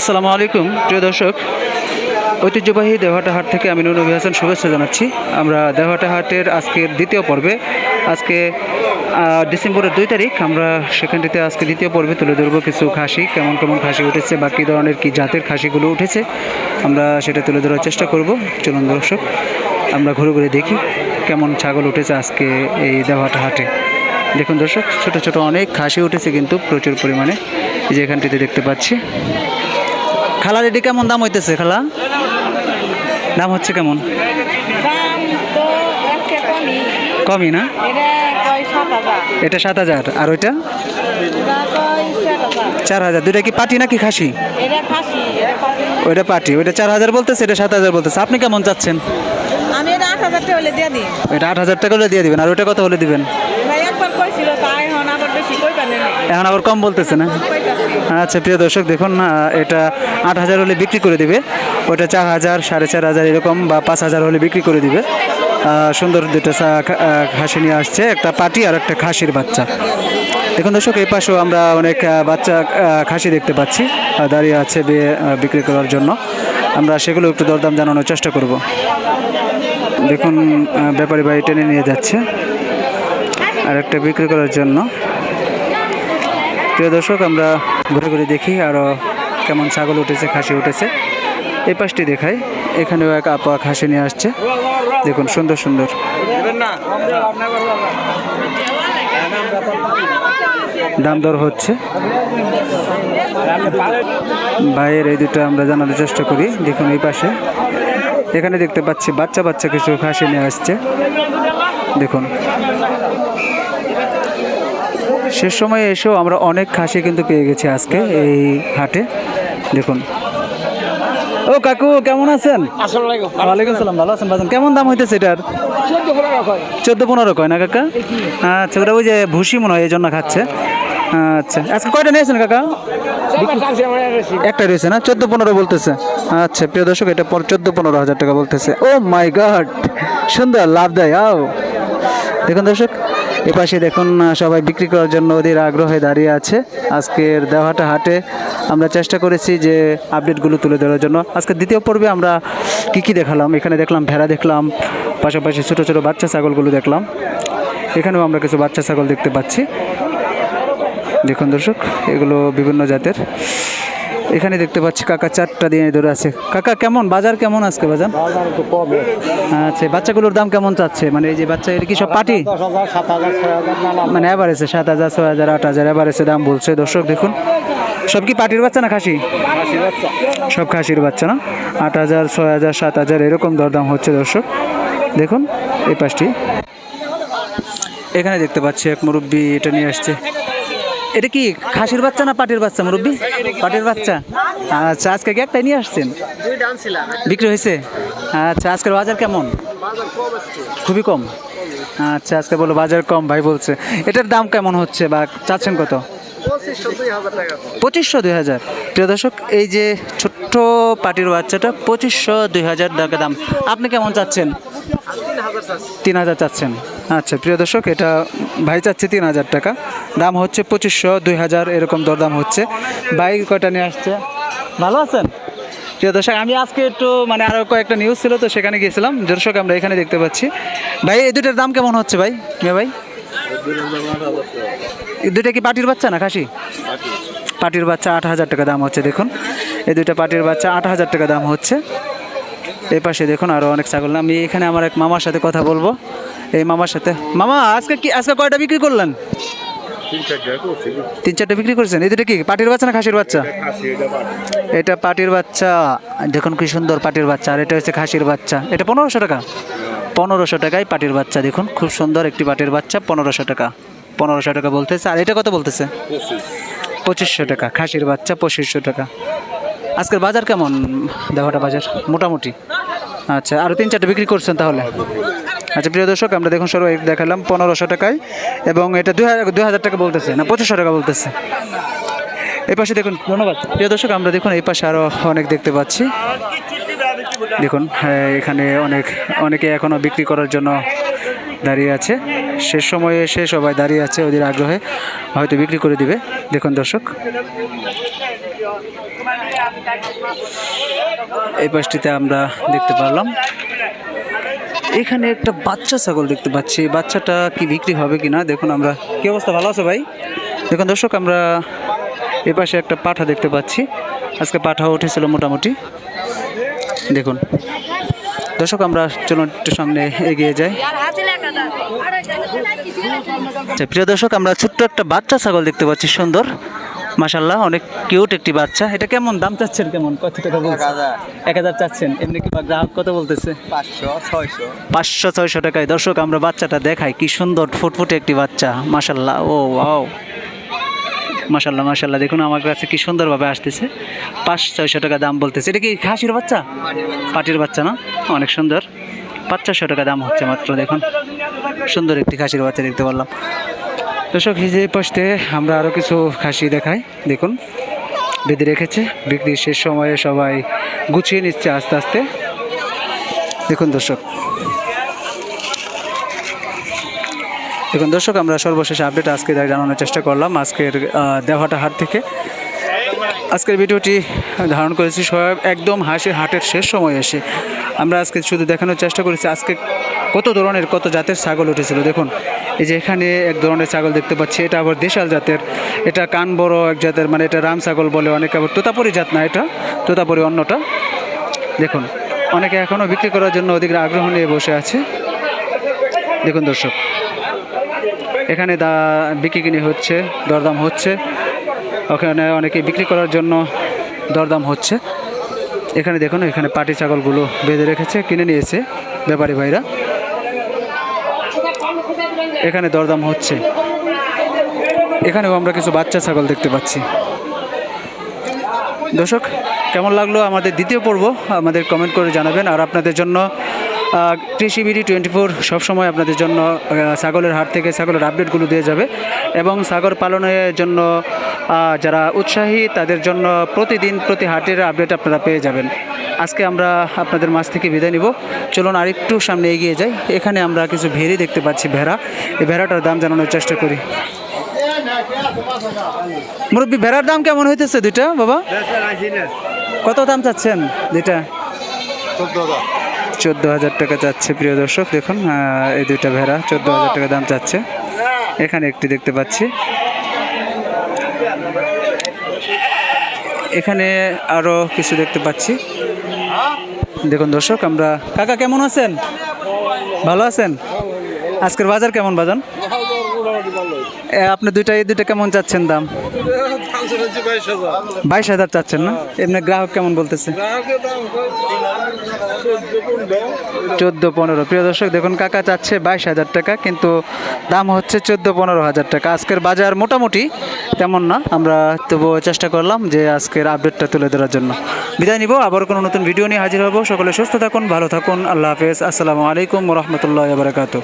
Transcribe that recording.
আসসালামু আলাইকুম, প্রিয় দর্শক। ঐতিহ্যবাহী দেওহাটা হাট থেকে আমি নুরনবী হাসান শুভেচ্ছা জানাচ্ছি। আমরা দেওহাটা হাটের আজকের দ্বিতীয় পর্বে, আজকে ডিসেম্বরের দুই তারিখ, আমরা সেখানটিতে আজকে দ্বিতীয় পর্বে তুলে ধরবো কিছু খাসি, কেমন কেমন খাসি উঠেছে বা কী ধরনের, কী জাতের খাসিগুলো উঠেছে। আমরা সেটা তুলে ধরার চেষ্টা করব। চলুন দর্শক, আমরা ঘুরে ঘুরে দেখি কেমন ছাগল উঠেছে আজকে এই দেওহাটা হাটে। দেখুন দর্শক, ছোট ছোট অনেক খাসি উঠেছে কিন্তু প্রচুর পরিমাণে। এই যে এখানটিতে দেখতে পাচ্ছি। খালার এটি কেমন দাম হইতেছে খালা? দাম হচ্ছে কেমন? কমই। না? এটা সাত হাজার। আর ওইটা? চার হাজার। দুইটা কি পাটি নাকি খাসি? ওইটা পাটি। ওইটা চার হাজার বলতেছে এটা সাত হাজার বলতেছে। আপনি কেমন চাচ্ছেন? আমি এটা আট হাজার টাকা হলে দিয়ে দিই। ওইটা আট হাজার টাকা হলে দিয়ে দিবেন। আর ওইটা কত হলে দিবেন? ভাই একবার কইছিল তাই এখন আবার বেশি কই পারে এখন আবার কম বলতেছে না? আচ্ছা প্রিয় দর্শক, দেখুন এটা আট হাজার হলে বিক্রি করে দিবে। ওটা চার হাজার, সাড়ে চার হাজার এরকম বা পাঁচ হাজার হলে বিক্রি করে দিবে। সুন্দর দুটো খাসি নিয়ে আসছে, একটা পাটি আর একটা খাসির বাচ্চা। দেখুন দর্শক, এই পাশেও আমরা অনেক বাচ্চা খাসি দেখতে পাচ্ছি দাঁড়িয়ে আছে বিক্রি করার জন্য। আমরা সেগুলো একটু দরদাম জানানোর চেষ্টা করব। দেখুন ব্যাপারী বাড়ি টেনে নিয়ে যাচ্ছে আর একটা বিক্রি করার জন্য। প্রিয় দর্শক, আমরা ঘুরে ঘুরে দেখি আরও কেমন ছাগল উঠেছে, খাসি উঠেছে। এই পাশটি দেখাই। এখানেও এক আপা খাসি নিয়ে আসছে। দেখুন, সুন্দর সুন্দর। দাম দর হচ্ছে। ভাইয়ের এই দুটো আমরা জানানোর চেষ্টা করি। দেখুন, এই পাশে। এখানে দেখতে পাচ্ছি, বাচ্চা বাচ্চা কিছু খাসি নিয়ে আসছে। দেখুন। শেষ সময়ে এসেও আমরা অনেক খাসি কিন্তু পেয়ে গেছি আজকে এই হাটে। দেখুন। ও কাকু কেমন আছেন? ওয়ালাইকুম সালাম ভালো আছেন বাজান কেমন দাম হইতেছে এটার? চোদ্দ পনেরো কয়। না কাকা? আচ্ছা ওটা ওই যে ভুসি মনে হয় এই জন্য খাচ্ছে। আচ্ছা আজকে কয়টা নিয়েছেন কাকা? একটা রয়েছে না? চোদ্দ পনেরো বলতেছে। আচ্ছা প্রিয় দর্শক এটা পর চোদ্দ পনেরো হাজার টাকা বলতেছে। ও মাই গড সুন্দর লাভ দেয় আও। দেখুন দর্শক এ পাশে দেখুন সবাই বিক্রি করার জন্য ওদের আগ্রহে দাঁড়িয়ে আছে। আজকের দেওয়াটা হাটে আমরা চেষ্টা করেছি যে আপডেটগুলো তুলে ধরার জন্য। আজকে দ্বিতীয় পর্বে আমরা কি কি দেখালাম? এখানে দেখলাম, ভেড়া দেখলাম, পাশাপাশি ছোটো ছোটো বাচ্চা ছাগলগুলো দেখলাম। এখানেও আমরা কিছু বাচ্চা ছাগল দেখতে পাচ্ছি। দেখুন দর্শক, এগুলো বিভিন্ন জাতের। এখানে দেখতে পাচ্ছি কাকা চারটা দিয়ে ধরে আছে। কাকা কেমন? বাজার কেমন আজকে বাজার? আচ্ছা বাচ্চাগুলোর দাম কেমন চাচ্ছে? মানে এই যে বাচ্চা এটা কি সব পাটি মানে এভারেজে সাত হাজার ছয় হাজার আট হাজার এভারেজে দাম বলছে। দর্শক দেখুন। সব কি পাটির বাচ্চা না খাসি? সব খাসির বাচ্চা না? আট হাজার ছয় হাজার সাত হাজার এরকম দরদাম হচ্ছে দর্শক। দেখুন এই পাশটি এখানে দেখতে পাচ্ছি এক মুরব্বী এটা নিয়ে আসছে। এটা কি খাসির বাচ্চা না পাটির বাচ্চা, মুরব্বী? পাটির বাচ্চা? আচ্ছা আজকে কি একটাই নিয়ে আসছেন? বিক্রি হয়েছে? আচ্ছা আজকের বাজার কেমন? খুবই কম। আচ্ছা আজকে বলো বাজার কম, ভাই বলছে। এটার দাম কেমন হচ্ছে বা চাচ্ছেন কত? পঁচিশশো দুই হাজার। প্রিয় দর্শক, এই যে ছোট্ট পাটির বাচ্চাটা, পঁচিশশো দুই হাজার টাকা দাম। আপনি কেমন চাচ্ছেন? তিন হাজার চাচ্ছেন। আচ্ছা প্রিয় দর্শক, এটা ভাই চাচ্ছে তিন হাজার টাকা। দাম হচ্ছে পঁচিশশো, দুই হাজার এরকম দরদাম হচ্ছে। ভাই কয়টা নিয়ে আসছে? ভালো আছেন? প্রিয় দর্শক, আমি আজকে একটু মানে আরও কয়েকটা নিউজ ছিল, তো সেখানে গিয়েছিলাম। দর্শক, আমরা এখানে দেখতে পাচ্ছি। ভাই, এই দুটার দাম কেমন হচ্ছে ভাই? মেয়ে ভাই? এই দুটা কি পাটির বাচ্চা না খাসি? পাটির বাচ্চা আট হাজার টাকা দাম হচ্ছে, দেখুন। এই দুইটা পাটির বাচ্চা আট হাজার টাকা দাম হচ্ছে। এই পাশে দেখুন আরও অনেক ছাগল। আমি এখানে আমার এক মামার সাথে কথা বলব। এই মামার সাথে। মামা আজকে কি আজকে কয়টা বিক্রি করলেন? তিন চারটে বিক্রি করছেন। এই দুটো কি পাটির বাচ্চা না খাসির বাচ্চা? এটা পাটির বাচ্চা। দেখুন কি সুন্দর পাটির বাচ্চা। আর এটা হচ্ছে খাসির বাচ্চা। এটা পনেরোশো টাকা? পনেরোশো টাকায় পাটির বাচ্চা দেখুন। খুব সুন্দর একটি পাটির বাচ্চা পনেরোশো টাকা। পনেরোশো টাকা বলতেছে। আর এটা কত বলতেছে? পঁচিশশো টাকা। খাসির বাচ্চা পঁচিশশো টাকা। আজকের বাজার কেমন? দেওয়াটা বাজার? মোটামুটি। আচ্ছা আরও তিন চারটে বিক্রি করছেন তাহলে? আচ্ছা প্রিয় দর্শক আমরা দেখুন সর্ব দেখালাম পনেরোশো টাকায় এবং এটা দুই হাজার দুই হাজার টাকা বলতেছে না পঁচিশশো টাকা বলতেছে। এই পাশে দেখুন ধন্যবাদ। প্রিয় দর্শক আমরা দেখুন এই পাশে আরও অনেক দেখতে পাচ্ছি। দেখুন হ্যাঁ, এখানে অনেক অনেকে এখনও বিক্রি করার জন্য দাঁড়িয়ে আছে। শেষ সময়ে এসে সবাই দাঁড়িয়ে আছে ওদের আগ্রহে হয়তো বিক্রি করে দিবে। দেখুন দর্শক। এই পাশটিতে আমরা দেখতে পারলাম। এখানে একটা বাচ্চা ছাগল দেখতে পাচ্ছি। বাচ্চাটা কি বিক্রি হবে কি না দেখুন আমরা। কি অবস্থা? ভালো আছো ভাই? দেখুন দর্শক আমরা এ পাশে একটা পাঠা দেখতে পাচ্ছি। আজকে পাঠা উঠেছিল মোটামুটি। দেখুন। দর্শক আমরা চলুন একটু সামনে এগিয়ে যাই। আচ্ছা, প্রিয় দর্শক আমরা ছোট্ট একটা বাচ্চা ছাগল দেখতে পাচ্ছি সুন্দর। মাশাল্লাহ অনেক কিউট একটি বাচ্চা। এটা কেমন? দাম চাচ্ছেন কেমন? কত টাকা বলছেন? এক হাজার। চাচ্ছেন। এমনি কি বা গ্রাহক কত বলতেছে? পাঁচশো ছয়শো। টাকায়। দর্শক আমরা বাচ্চাটা দেখাই। কি সুন্দর ফুটফুটে একটি বাচ্চা। মাশাল্লাহ ও ওয়াও। মাশাল্লাহ মাশাল্লাহ দেখুন আমার কাছে কি সুন্দরভাবে আসতেছে। পাঁচ ছয়শো টাকা দাম বলতেছে। এটা কি খাসির বাচ্চা? পাটির বাচ্চা। না? অনেক সুন্দর। পাঁচ ছশো টাকা দাম হচ্ছে মাত্র দেখুন। সুন্দর একটি খাসির বাচ্চা দেখতে পারলাম। দর্শক, এই যে আমরা আরও কিছু খাসি দেখাই। দেখুন, বেঁধে রেখেছে। বিক্রির শেষ সময়ে সবাই গুছিয়ে নিচ্ছে আস্তে আস্তে। দেখুন দর্শক। দেখুন দর্শক, আমরা সর্বশেষ আপডেট আজকে জানানোর চেষ্টা করলাম। আজকের দেওয়াটা হাট থেকে। আজকের ভিডিওটি ধারণ করেছি সব একদম হাসির হাটের শেষ সময় এসে। আমরা আজকে শুধু দেখানোর চেষ্টা করেছি আজকে কত ধরনের, কত জাতের ছাগল উঠেছিল। দেখুন এই যে এখানে এক ধরনের ছাগল দেখতে পাচ্ছি, এটা আবার দেশাল জাতের, এটা কান বড় এক জাতের মানে এটা রাম ছাগল বলে অনেকে আবার তোতাপুরি জাত না এটা, তোতাপুরি অন্যটা। দেখুন, অনেকে এখনও বিক্রি করার জন্য ওদিকে আগ্রহ নিয়ে বসে আছে। দেখুন দর্শক, এখানে দা বিক্রি কিনে হচ্ছে, দরদাম হচ্ছে, ওখানে অনেকে বিক্রি করার জন্য দরদাম হচ্ছে। এখানে দেখুন, এখানে পাটি ছাগলগুলো বেঁধে রেখেছে, কিনে নিয়েছে ব্যাপারী ভাইরা। এখানে দরদাম হচ্ছে। এখানেও আমরা কিছু বাচ্চা ছাগল দেখতে পাচ্ছি। দর্শক, কেমন লাগল আমাদের দ্বিতীয় পর্ব? আমাদের কমেন্ট করে জানাবেন। আর আপনাদের জন্য কৃষি বিডি টোয়েন্টি ফোর সবসময় আপনাদের জন্য ছাগলের হাট থেকে ছাগলের আপডেটগুলো দিয়ে যাবে এবং ছাগল পালনের জন্য যারা উৎসাহী তাদের জন্য প্রতিদিন প্রতি হাটের আপডেট আপনারা পেয়ে যাবেন। আজকে আমরা আপনাদের মাছ থেকে বিদায় নিব। চলুন আরেকটু সামনে এগিয়ে যাই। এখানে আমরা কিছু ভেড়ি দেখতে পাচ্ছি ভেড়া। এই ভেড়াটার দাম জানানোর চেষ্টা করি। মুরব্বী ভেড়ার দাম কেমন হইতেছে দুইটা বাবা? কত দাম চাচ্ছেন দুইটা? চোদ্দ হাজার টাকা চাচ্ছে প্রিয় দর্শক। দেখুন এই দুইটা ভেড়া চোদ্দ হাজার টাকা দাম চাচ্ছে এখানে একটি দেখতে পাচ্ছি। এখানে আরও কিছু দেখতে পাচ্ছি। দেখুন দর্শক, আমরা কাকা, কেমন আছেন? ভালো আছেন? আজকের বাজার কেমন, বাজান? আপনি দুইটা, এই দুইটা কেমন চাচ্ছেন দাম? বাইশ হাজার চাচ্ছেন না? এমনি গ্রাহক কেমন বলতেছে? চোদ্দ পনেরো। প্রিয় দর্শক, দেখুন, কাকা চাচ্ছে বাইশ হাজার টাকা, কিন্তু দাম হচ্ছে চোদ্দ পনেরো হাজার টাকা। আজকের বাজার মোটামুটি তেমন না, আমরা তবুও চেষ্টা করলাম যে আজকের আপডেটটা তুলে ধরার জন্য। বিদায় নিব আবার কোনো নতুন ভিডিও নিয়ে হাজির হব। সকলে সুস্থ থাকুন, ভালো থাকুন, আল্লাহ হাফেজ। আসসালামু আলাইকুম রহমতুল্লাহ বারকাত